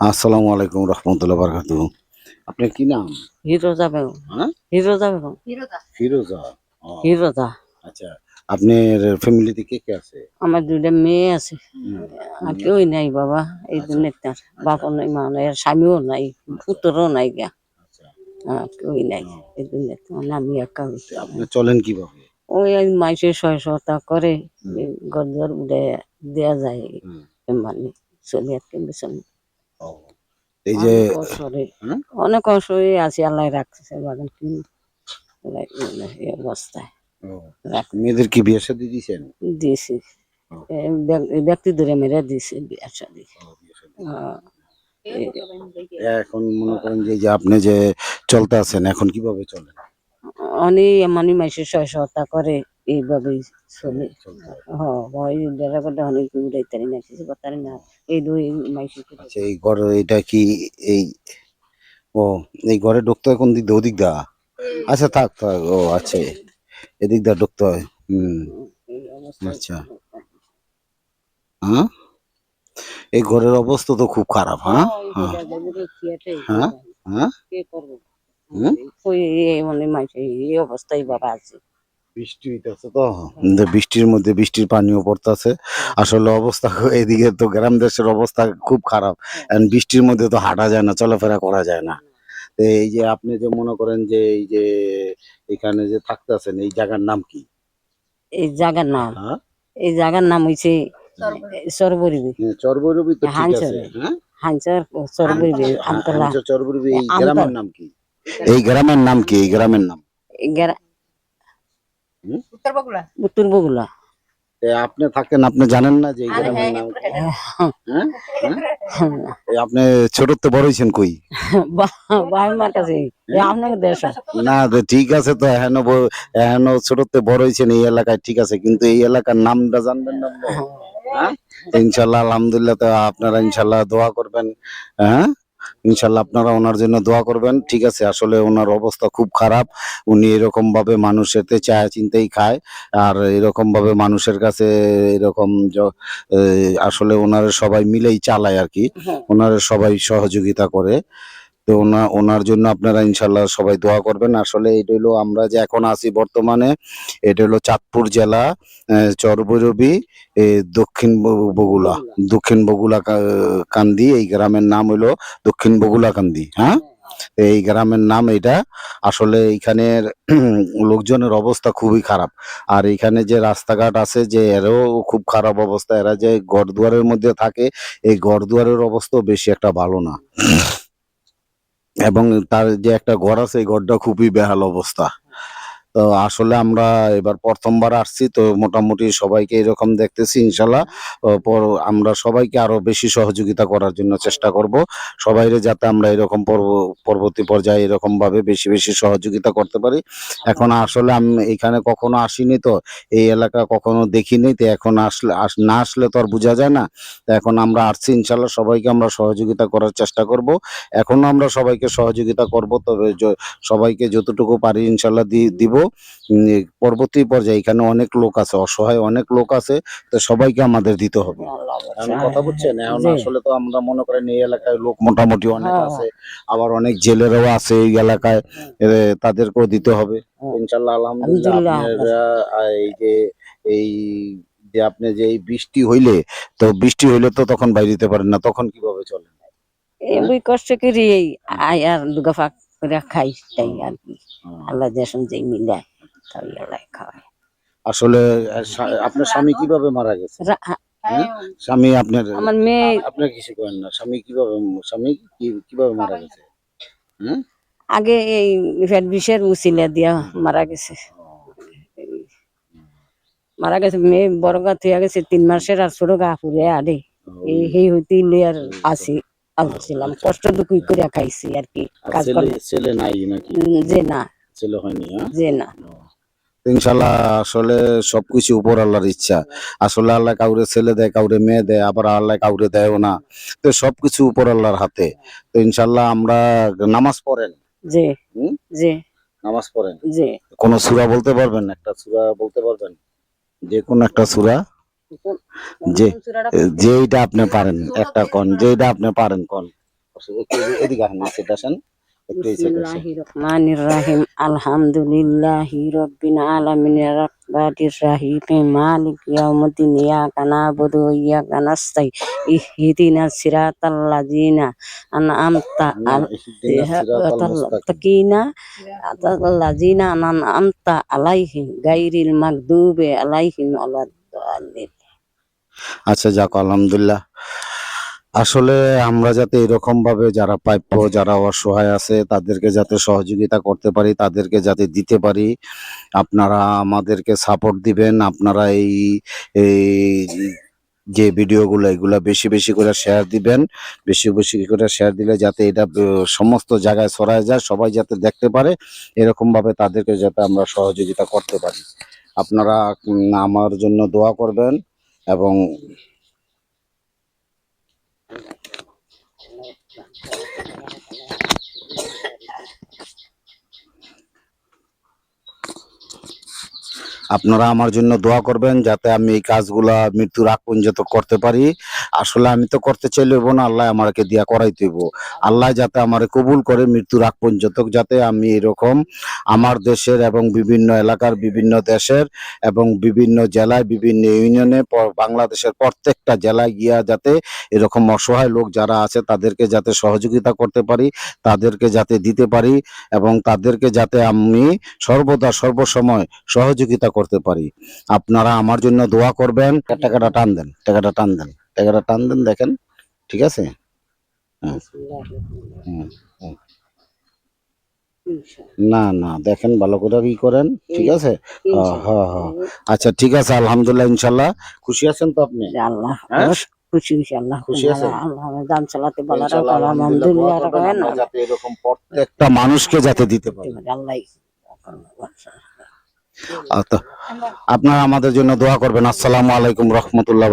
আসসালামু আলাইকুম রহমতুল্লাহ বারকাত আপনার কি নাম? হিরোজা বেগম। হ্যাঁ? হিরোজা বেগম। ফিরোজা। ও, হিরোজা আচ্ছা আপনার ফ্যামিলিতে কে কে আছে? আমার দুইটা মেয়ে আছে। আর কেউই নাই বাবা এই জন্য তার বাপও নাই মা নাই আর স্বামীও নাই পুত্রও নাই গা। আচ্ছা। কেউই নাই এই জন্য তখন আমি একা। আপনি চলেন কীভাবে? ওই মাসে ছয় শতা করে গদর উঠে দেয়া যায়। মানে চলে আর কিন্তু চলে। এই যে অনেক অবসরে হুম? আছি আল্লাহ রাখছে বাগান কি এই অবস্থায়। মেয়েদের কি বিয়ে শাদী দিয়েছেন দিয়েছি। ব্যক্তি ধরে মেরে দিয়েছি বিয়ার সাথে এখন মনে করেন যে আপনি যে চলতে আছেন এখন কীভাবে চলেন? অনেক মানে মাসে ছয় সপ্তা করে। এইভাবেই চলে। হয়। অনেক না কিছু না এই দুই মাসে আচ্ছা এই ঘর এটা কি এই ও এই ঘরে ঢুকতে হয় কোন দিক দিয়ে? ওদিক দা আচ্ছা থাক থাক ও আচ্ছা এদিক দা ঢুকতে হয় হুম আচ্ছা। হ্যাঁ? এই ঘরের অবস্থা তো খুব খারাপ হ্যাঁ? হ্যাঁ। হ্যাঁ? হ্যাঁ? মানে এই অবস্থায় বাবা আছে। বৃষ্টি হইতেছে তো? বৃষ্টির মধ্যে বৃষ্টির পানিও পড়তেছে। আসলে অবস্থা এদিকে তো গ্রাম দেশের অবস্থা খুব খারাপ। বৃষ্টির মধ্যে তো হাঁটা যায় না চলাফেরা করা যায় না। এই যে আপনি যে মনে করেন যে এই যে এখানে যে থাকতেছেন এই জায়গার নাম কি? এই জায়গার নাম? হ্যাঁ? এই জায়গার নাম হইছে সরবরিবি। চরবরবি তো ঠিক আছে হ্যাঁ? আমতলা। হাঞ্চর এই গ্রামের নাম কি? এই গ্রামের নাম কি? এই গ্রামের নাম? উত্তর বগুলা আপনি থাকেন আপনি জানেন না যে এই গ্রামের নাম কি? হ্যাঁ? হ্যাঁ? আপনি ছোটতে বড় হয়েছেন কই? না ঠিক আছে তো এখনও ব- এখনও ছোটতে বড় হয়েছেন এই এলাকায় ঠিক আছে কিন্তু এই এলাকার নামটা জানবেন না হ্যাঁ? ইনশাল্লাহ আলহামদুলিল্লাহ তো আপনারা ইনশাল্লাহ দোয়া করবেন। হ্যাঁ? ইনশাল্লাহ আপনারা ওনার জন্য দোয়া করবেন। ঠিক আছে আসলে ওনার অবস্থা খুব খারাপ। উনি এরকমভাবে মানুষেরতে চায় চিন্তাই খায়। আর এরকমভাবে মানুষের কাছে এরকম আসলে ওনারা সবাই মিলেই চালায় আর কি। ওনারা সবাই সহযোগিতা করে। তো ওনা, ওনার জন্য আপনারা ইনশাল্লাহ সবাই দোয়া করবেন। আসলে এটা হলো আমরা যে এখন আছি বর্তমানে, এটা হলো চাঁদপুর জেলা চরবৈরবী দক্ষিণ বগুলা দক্ষিণ বগুলা কান্দি, এই গ্রামের নাম হলো দক্ষিণ বগুলা কান্দি হ্যাঁ? এই গ্রামের নাম এটা। আসলে এইখানের লোকজনের অবস্থা খুবই খারাপ। আর এখানে যে রাস্তাঘাট আছে যে এরও খুব খারাপ অবস্থা, এরা যে ঘর দুয়ারের মধ্যে থাকে, এই ঘর দুয়ারের অবস্থাও বেশি একটা ভালো না। এবং তার যে একটা ঘর আছে এই ঘরটা খুবই বেহাল অবস্থা। তো আসলে আমরা এবার প্রথমবার আসছি, তো মোটামুটি সবাইকে এরকম দেখতেছি ইনশাল্লাহ। আমরা সবাইকে আরও বেশি সহযোগিতা করার জন্য চেষ্টা করব। সবাইরে যাতে আমরা এরকম পর্ব, পরবর্তী পর্যায়ে এরকম ভাবে বেশি বেশি সহযোগিতা করতে পারি। এখন আসলে আমি, এখানে কখনো আসিনি তো, এই এলাকা কখনো দেখিনি, তো এখন আসলে, আস- না আসলে তো আর বোঝা যায় না। এখন আমরা আসছি, ইনশাল্লাহ সবাইকে আমরা সহযোগিতা করার চেষ্টা করব। এখনও আমরা সবাইকে সহযোগিতা করব, তবে সবাইকে যতটুকু পারি ইনশাল্লাহ দিব। পরবর্তী পর্যায়ে এখানে অনেক লোক আছে অসহায় অনেক লোক আছে তো সবাইকে আমাদের দিতে হবে। কথা বুঝছেন এখন আসলে তো আমরা মনে করেন এই এলাকায় লোক মোটামুটি অনেক হ্যাঁ। আছে আবার অনেক জেলেরাও আছে এই এলাকায় তাদেরকেও দিতে হবে। ইনশাল্লাহ আলহামদুলিল্লাহ আলহামদুলিল্লাহ। আপনারা আহ, এই যে এই যে আপনি যে এই বৃষ্টি হইলে তো বৃষ্টি হইলে তো তখন বাইরে দিতে পারেন না তখন কীভাবে চলে? এই কষ্ট করি আই আর দুগা ফাঁক করে খাই তাই আর আল্লাহ মিলায় তাই আল্লাহ খাওয়ায় আসলে আপনার স্বামী কীভাবে মারা গেছে? হ্যাঁ? স্বামী আপনার আমার মেয়ে আপনার কিছু করেন না। স্বামী কীভাবে স্বামী কীভাবে মারা গেছে? আগে এই ফ্যাট বিষের উচিলা দিয়া মারা গেছে। মারা গেছে মেয়ে বড় গা থুয়া গেছে তিন মাসের আর ছোট গা ফুরে আরে। এই সেই হইতে আর আসি আসছিলাম কষ্ট দুঃখ করে খাইছি আর কি কাজ করে ছেলে নাই নাকি? যে না। ছেলে হয়নি হ্যাঁ? না। ইনশাল্লাহ আসলে সবকিছু উপর আল্লাহর ইচ্ছা। আসলে আল্লাহ কাউরে ছেলে দেয় কাউরে মেয়ে দেয় আবার আল্লাহ কাউরে দেয়ও না। তো সবকিছু উপর আল্লাহর হাতে। তো ইনশাল্লাহ আমরা নামাজ পড়েন। হুম? নামাজ পড়েন। যে কোন সূরা বলতে পারবেন? একটা সূরা বলতে পারবেন? যে কোন একটা সূরা? যে যেইটা আপনি পারেন একটা কোন যেইটা আপনি পারেন কোন। এদিকে আসেন সেটা আসেন। রহিম আলহামদুলিল্লাহি রাব্বিল আলামিন রাব্বানির রহিম। মালিক ইয়াউমিদ্দিন। ইয়াকা না'বুদু ওয়া ইয়াকা নাস্তাইন ইহদিনাস সিরাতাল লাযিনা আন'আমতা। আলাইহিম আল্লাযিনা আন'আমতা আলাইহিম। গায়রিল মাগদুবি আলাইহিম ওয়ালাদ-দাল্লিন আচ্ছা যাক আলহামদুলিল্লাহ। আসলে আমরা যাতে এরকম ভাবে যারা প্রাপ্য, যারা অসহায় আছে, তাদেরকে যাতে সহযোগিতা করতে পারি, তাদেরকে যাতে দিতে পারি, আপনারা আমাদেরকে সাপোর্ট দিবেন, আপনারা এই যে ভিডিওগুলো, এগুলা বেশি বেশি করে শেয়ার দিবেন, বেশি বেশি করে শেয়ার দিলে যাতে এটা সমস্ত জায়গায় ছড়ায় যায়, সবাই যাতে দেখতে পারে এরকম ভাবে তাদেরকে যাতে আমরা সহযোগিতা করতে পারি। আপনারা আমার জন্য দোয়া করবেন এবং আপনারা আমার জন্য দোয়া করবেন যাতে আমি এই কাজগুলা মৃত্যুর আগ পর্যন্ত করতে পারি। আসলে আমি তো করতে চাইলেব না, আল্লাহ আমাকে দিয়া করাইতেইব আল্লাহ যাতে আমার কবুল করে মৃত্যুর আগ পর্যন্ত যাতে আমি এরকম আমার দেশের এবং বিভিন্ন এলাকার বিভিন্ন দেশের এবং বিভিন্ন জেলায় বিভিন্ন ইউনিয়নে বাংলাদেশের প্রত্যেকটা জেলায় গিয়া যাতে এরকম অসহায় লোক যারা আছে তাদেরকে যাতে সহযোগিতা করতে পারি, তাদেরকে যাতে দিতে পারি এবং তাদেরকে যাতে আমি সর্বদা সর্বসময় সহযোগিতা করতে পারি। আপনারা আমার জন্য দোয়া করবেন। টাকাটা টান দেন, টাকাটা টান দেন। টাকাটা টান দেন দেখেন। ঠিক আছে। না না দেখেন ভালো করে কি করেন। ঠিক আছে? হ্যাঁ, হ্যাঁ। আচ্ছা ঠিক আছে আলহামদুলিল্লাহ ইনশাল্লাহ খুশি আছেন তো আপনি? আল্লাহ হ্যাঁ? খুশি হয়েছি আল্লাহ খুশি আছেন? আল্লাহ চালাতে বলা আলহামদুলিল্লাহ আলহামদুলিল্লাহ দোয়া করবেন, রাখবেন আমরা যাতে এরকম প্রত্যেকটা মানুষকে যাতে দিতে পারি। আল্লাহ আচ্ছা, আপনারা আমাদের জন্য দোয়া করবেন। আসসালামু আলাইকুম রহমতুল্লাহ